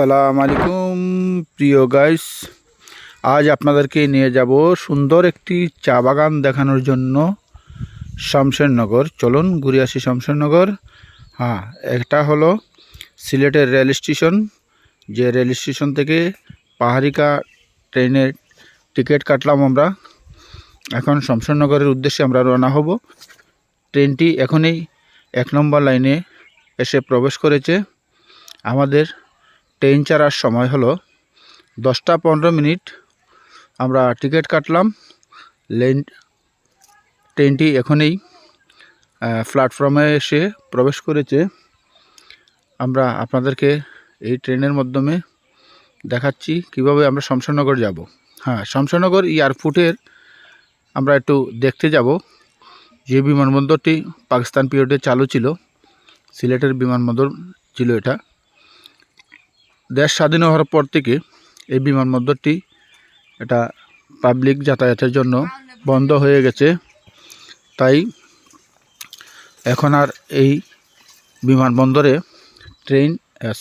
আসসালামু আলাইকুম। প্রিয় গাইস আজ আপনাদেরকে নিয়ে যাব সুন্দর একটি চা বাগান দেখানোর জন্য শামশেরনগর। চলুন ঘুরে আসি শামশেরনগর। হ্যাঁ এটা হলো সিলেটের রেল স্টেশন, যে রেল স্টেশন থেকে পাহাড়িকা ট্রেনের টিকিট কাটলাম আমরা। এখন শামশেরনগরের উদ্দেশ্যে আমরা রওনা হব। ট্রেনটি এখনই এক নম্বর লাইনে এসে প্রবেশ করেছে। আমাদের ট্রেন ছাড়ার সময় হলো দশটা পনেরো মিনিট আমরা টিকিট কাটলাম। লেন, ট্রেনটি এখনই প্ল্যাটফর্মে এসে প্রবেশ করেছে। আমরা আপনাদেরকে এই ট্রেনের মাধ্যমে দেখাচ্ছি কীভাবে আমরা শমশাননগর যাব। হ্যাঁ শমশাননগর এয়ারপোর্টের আমরা একটু দেখতে যাব। যে বিমানবন্দরটি পাকিস্তান পিরিয়ডে চালু ছিল, সিলেটের বিমানবন্দর ছিল এটা। দেশ স্বাধীন হওয়ার পর থেকে এই বিমানবন্দরটি এটা পাবলিক যাতায়াতের জন্য বন্ধ হয়ে গেছে। তাই এখন আর এই বিমানবন্দরে ট্রেন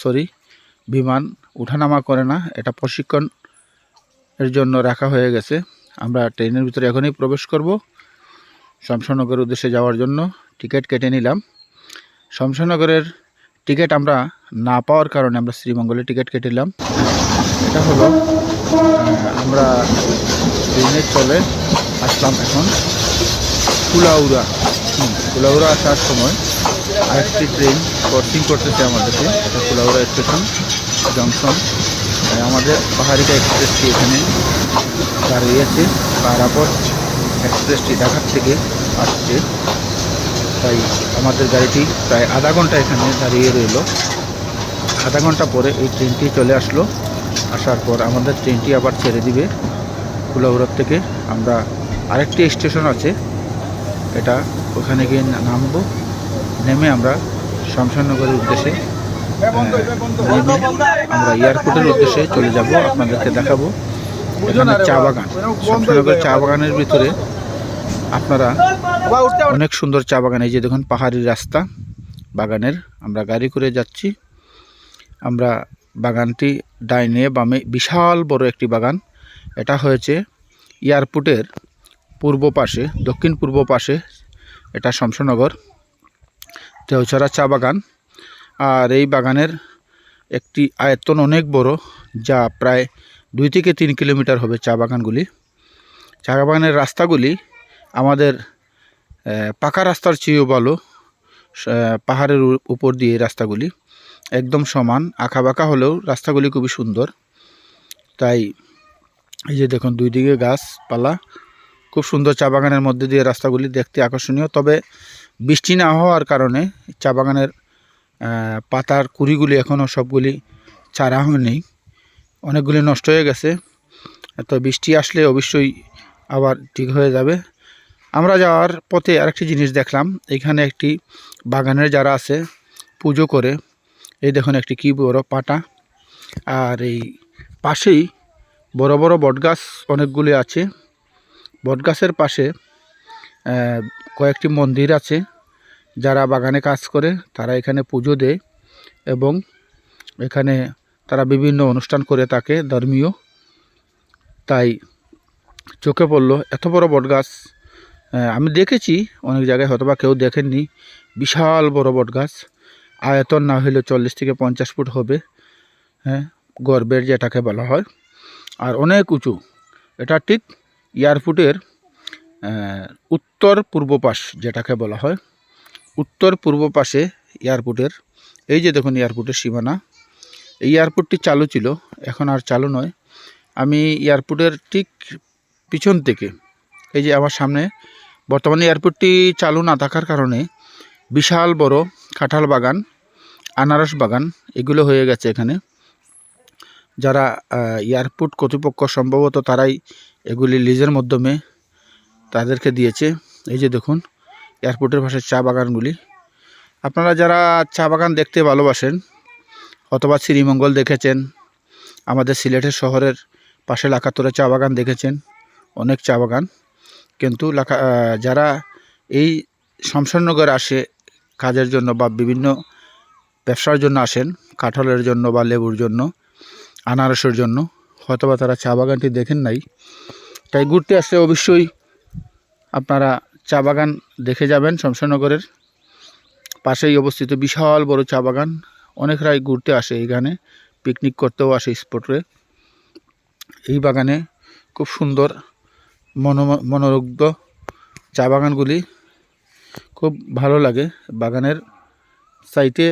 সরি বিমান উঠানামা করে না। এটা প্রশিক্ষণ এর জন্য রাখা হয়ে গেছে। আমরা ট্রেনের ভিতরে এখনই প্রবেশ করব। শমশানগরের উদ্দেশ্যে যাওয়ার জন্য টিকিট কেটে নিলাম। শমশানগরের টিকিট আমরা না পাওয়ার কারণে আমরা শ্রীমঙ্গলে টিকিট কেটেলাম। এটা হলো আমরা ট্রেনে চলে আসলাম এখন কুলাউড়া। কুলাউড়া আসার সময় আরেকটি ট্রেন ক্রসিং করতেছে আমাদেরকে, এটা কুলাউড়া স্টেশন জংশন আমাদের পাহাড়িকা এক্সপ্রেসটি এখানে দাঁড়িয়েছে পারাপথ এক্সপ্রেসটি ঢাকার থেকে আসছে। তাই আমাদের গাড়িটি প্রায় আধা ঘণ্টা এখানে দাঁড়িয়ে রইল। আধা ঘণ্টা পরে এই ট্রেনটি চলে আসলো। আসার পর আমাদের ট্রেনটি আবার ছেড়ে দিবে কুলাউড়ার থেকে। আমরা আরেকটি স্টেশন আছে, এটা ওখানে গিয়ে নামবো। নেমে আমরা শমশাননগরের উদ্দেশ্যে নেমে আমরা এয়ারপোর্টের উদ্দেশ্যে চলে যাব। আপনাদেরকে দেখাবো। এখানে চা বাগান শমশাননগর চা বাগানের ভিতরে আপনারা অনেক সুন্দর চা বাগান। এই যে দেখুন পাহাড়ি রাস্তা বাগানের। আমরা গাড়ি করে যাচ্ছি। আমরা বাগানটি ডাইনে বামে বিশাল বড় একটি বাগান। এটা হয়েছে এয়ারপোর্টের পূর্ব পাশে দক্ষিণ পূর্ব পাশে। এটা শমশনগর। দেওছড়া চা বাগান। আর এই বাগানের একটি আয়তন অনেক বড় যা প্রায় দুই থেকে তিন কিলোমিটার হবে চা বাগানগুলি। চা বাগানের রাস্তাগুলি আমাদের পাকা রাস্তার চেয়েও ভালো পাহাড়ের উপর দিয়ে রাস্তাগুলি। একদম সমান আঁকা বাঁকা হলেও রাস্তাগুলি খুবই সুন্দর। তাই, এই যে দেখুন, দুই দিকে গাছপালা, খুব সুন্দর চা বাগানের মধ্যে দিয়ে রাস্তাগুলি দেখতে আকর্ষণীয়। তবে বৃষ্টি না হওয়ার কারণে চা বাগানের পাতার কুড়িগুলি এখনও সবগুলি চারা হয়নি। অনেকগুলি নষ্ট হয়ে গেছে। তো বৃষ্টি আসলে অবশ্যই আবার ঠিক হয়ে যাবে। আমরা যাওয়ার পথে আরেকটি জিনিস দেখলাম। এখানে একটি বাগানের যারা আছে, পুজো করে, এই দেখুন একটি কি বড় পাটা। আর এই পাশেই বড় বড় বটগাছ অনেকগুলি আছে। বটগাছের পাশে কয়েকটি মন্দির আছে। যারা বাগানে কাজ করে, তারা এখানে পুজো দেয় এবং এখানে তারা বিভিন্ন অনুষ্ঠান করে থাকে, ধর্মীয়। তাই চোখে পড়ল, এত বড় বটগাছ। আমি দেখেছি, অনেক জায়গায় হয়তো কেউ দেখেননি, বিশাল বড় বট গাছ। আয়তন না হলে চল্লিশ থেকে পঞ্চাশ ফুট হবে হ্যাঁ গর্বের যেটাকে বলা হয়। আর অনেক উঁচু। এটা ঠিক এয়ারপোর্টের উত্তর পূর্ব পাশ যেটাকে বলা হয়। উত্তর পূর্ব পাশে এয়ারপোর্টের, এই যে দেখুন এয়ারপোর্টের সীমানা। এই এয়ারপোর্টটি চালু ছিল, এখন আর চালু নয়। আমি এয়ারপোর্টের ঠিক পিছন থেকে, এই যে আমার সামনে বর্তমানে এয়ারপোর্টটি চালু না থাকার কারণে বিশাল বড় কাঁঠাল বাগান, আনারস বাগান, এগুলো হয়ে গেছে এখানে। যারা এয়ারপোর্ট কর্তৃপক্ষ সম্ভবত তারাই এগুলি লিজের মাধ্যমে তাদেরকে দিয়েছে। এই যে দেখুন, এয়ারপোর্টের পাশে চা বাগানগুলি। আপনারা যারা চা বাগান দেখতে ভালোবাসেন অথবা শ্রীমঙ্গল দেখেছেন, আমাদের সিলেটের শহরের পাশে লাকাতরে চা বাগান দেখেছেন, অনেক চা বাগান। কিন্তু যারা এই শমশাননগর আসে কাজের জন্য বা বিভিন্ন ব্যবসার জন্য আসেন, কাঁঠালের জন্য বা লেবুর জন্য, আনারসের জন্য, হয়তোবা তারা চা বাগানটি দেখেন নাই, তাই ঘুরতে আসলে অবশ্যই আপনারা চা বাগান দেখে যাবেন শমশানগরের পাশেই অবস্থিত বিশাল বড় চা বাগান অনেকরাই ঘুরতে আসে এখানে পিকনিক করতেও আসে স্পটে এই বাগানে খুব সুন্দর মনো, মনোরুগ্ধ চা বাগানগুলি খুব ভালো লাগে। বাগানের সাইটে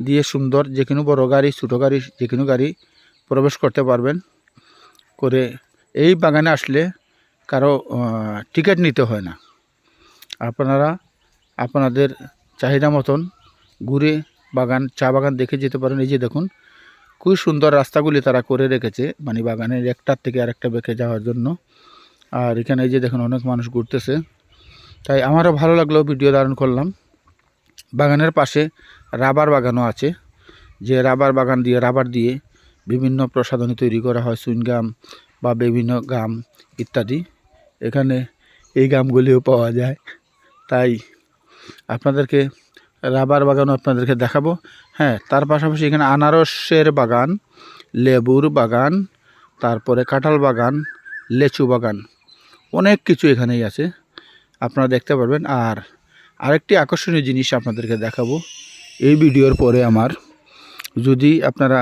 দিয়ে সুন্দর যে কোনো বড় গাড়ি, ছোটো গাড়ি যে কোনো গাড়ি প্রবেশ করতে পারবেন। করে এই বাগানে আসলে কারও টিকিট নিতে হয় না। আপনারা আপনাদের চাহিদা মতন ঘুরে বাগান, চা বাগান দেখে যেতে পারেন। এই যে দেখুন খুব সুন্দর রাস্তাগুলি তারা করে রেখেছে। মানে বাগানের একটার থেকে আরেকটা বেঁকে যাওয়ার জন্য। আর এখানে এই যে দেখুন অনেক মানুষ ঘুরতেছে। তাই আমারও ভালো লাগল ভিডিও ধারণ করলাম। বাগানের পাশে রাবার বাগানও আছে। যে রাবার বাগান দিয়ে, রাবার দিয়ে বিভিন্ন প্রসাধনী তৈরি করা হয় সুইনগাম বা বিভিন্ন গাম ইত্যাদি। এখানে এই গামগুলিও পাওয়া যায়। তাই আপনাদেরকে রাবার বাগানও আপনাদেরকে দেখাবো। হ্যাঁ তার পাশাপাশি এখানে আনারসের বাগান, লেবুর বাগান, তারপরে কাঁঠাল বাগান, লেচু বাগান। অনেক কিছু এখানেই আছে। আপনারা দেখতে পারবেন। আর আরেকটি আকর্ষণীয় জিনিস আপনাদেরকে দেখাবো। এই ভিডিওর পরে আমার যদি আপনারা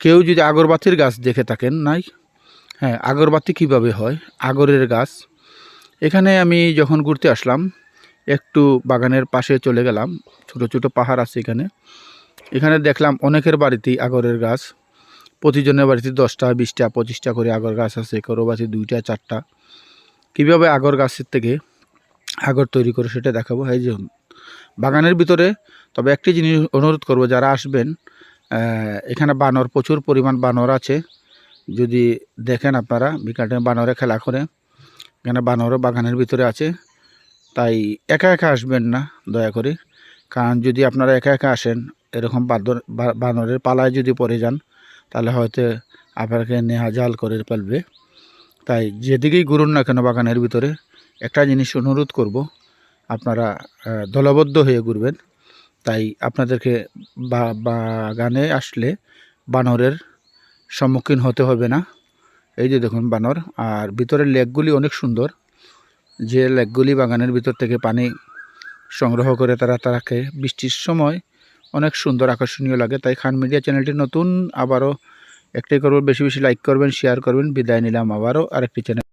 কেউ যদি আগরবাতির গাছ দেখে থাকেন নাই হ্যাঁ আগরবাতি কীভাবে হয়? আগরের গাছ। এখানে আমি যখন ঘুরতে আসলাম, একটু বাগানের পাশে চলে গেলাম। ছোট ছোট পাহাড় আছে এখানে। এখানে দেখলাম অনেকের বাড়িতেই আগরের গাছ। প্রতিজনের বাড়িতে দশটা, বিশটা, পঁচিশটা করে আগর গাছ আছে। কারও বাড়িতে দুইটা, চারটা। কীভাবে আগর গাছের থেকে আগর তৈরি করে সেটা দেখাবো। এই যে বাগানের ভিতরে তবে একটি জিনিস অনুরোধ করব, যারা আসবেন এখানে বানর, প্রচুর পরিমাণ বানর আছে। যদি দেখেন আপনারা, বিকাল টাইমে বানরে খেলা করে, এখানে বানরও বাগানের ভিতরে আছে। তাই একা একা আসবেন না, দয়া করে। কারণ যদি আপনারা একা একা আসেন, এরকম বাদর বানরের পালায় যদি পড়ে যান, তাহলে হয়তো আপনাকে নেহাজাল করে ফেলবে। তাই যেদিকেই ঘুরুন না কেন বাগানের ভিতরে, একটা জিনিস অনুরোধ করব, আপনারা দলবদ্ধ হয়ে ঘুরবেন। তাই আপনাদেরকে বাগানে আসলে বানরের সম্মুখীন হতে হবে না। এই যে দেখুন বানর, আর ভিতরের লেকগুলি অনেক সুন্দর। যে লেকগুলি বাগানের ভিতর থেকে পানি সংগ্রহ করে তারা তারাকে বৃষ্টির সময় অনেক সুন্দর আকর্ষণীয় লাগে। তাই খান মিডিয়া চ্যানেলটি নতুন, আবারও একটাই করব বেশি বেশি লাইক করবেন শেয়ার করবেন বিদায় নিলাম আবারও আরেকটি চ্যানেল